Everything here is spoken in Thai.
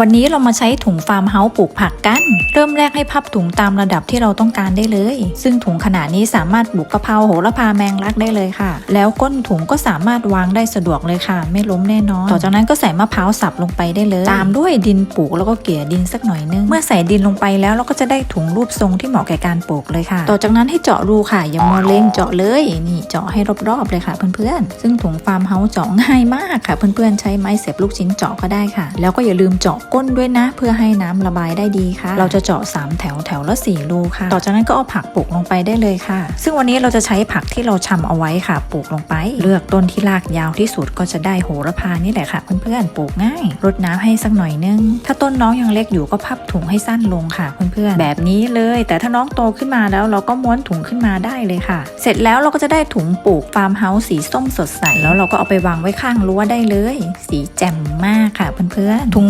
วันนี้เรามาใช้ถุงฟาร์มเฮาส์ปลูกผักกัน เริ่มแรกให้พับถุงตามระดับที่เราต้องการได้เลย ซึ่งถุงขนาดนี้สามารถปลูกกะเพราโหระพาแมงลักได้เลยค่ะ แล้วก้นถุงก็สามารถวางได้สะดวกเลยค่ะ ไม่ล้มแน่นอน ต่อจากนั้นก็ใส่มะพร้าวสับลงไปได้เลย ตามด้วยดินปลูกแล้วก็เกลี่ยดินสักหน่อยนึง เมื่อใส่ดินลงไปแล้วเราก็จะได้ถุงรูปทรงที่เหมาะแก่การปลูกเลยค่ะ ต่อจากนั้นให้เจาะรูค่ะ อย่ามัวเล็งเจาะเลย นี่เจาะให้รอบๆเลยค่ะเพื่อนๆ ซึ่งถุงฟาร์มเฮาส์เจาะง่ายมากค่ะ เพื่อนๆใช้ไม้เสียบลูกชิ้นเจาะก็ได้ค่ะ แล้วก็อย่าลืมเจาะก้นด้วยนะ เพื่อให้น้ำระบายได้ดีค่ะ เราจะเจาะ 3 แถวแถวละ4รูค่ะ ต่อจากนั้นก็เอาผักปลูกลงไปได้เลยค่ะ ซึ่งวันนี้เราจะใช้ผักที่เราชำเอาไว้ค่ะ ปลูกลงไป เลือกต้นที่รากยาวที่สุดก็จะได้โหระพานี่แหละค่ะเพื่อนๆปลูกง่ายรดน้ำให้สักหน่อยนึง ถ้าต้นน้องยังเล็กอยู่ก็พับถุงให้สั้นลงค่ะเพื่อนๆแบบนี้เลย แต่ถ้าน้องโตขึ้นมาแล้วเราก็ม้วนถุงขึ้นมาได้เลยค่ะ เสร็จแล้วเราก็จะได้ถุงปลูกฟาร์มเฮาส์สีส้มสดใสแล้วเราก็เอาไปวางไว้ข้างรั้วได้เลย สีแจ่มมากค่ะเพื่อนๆถุง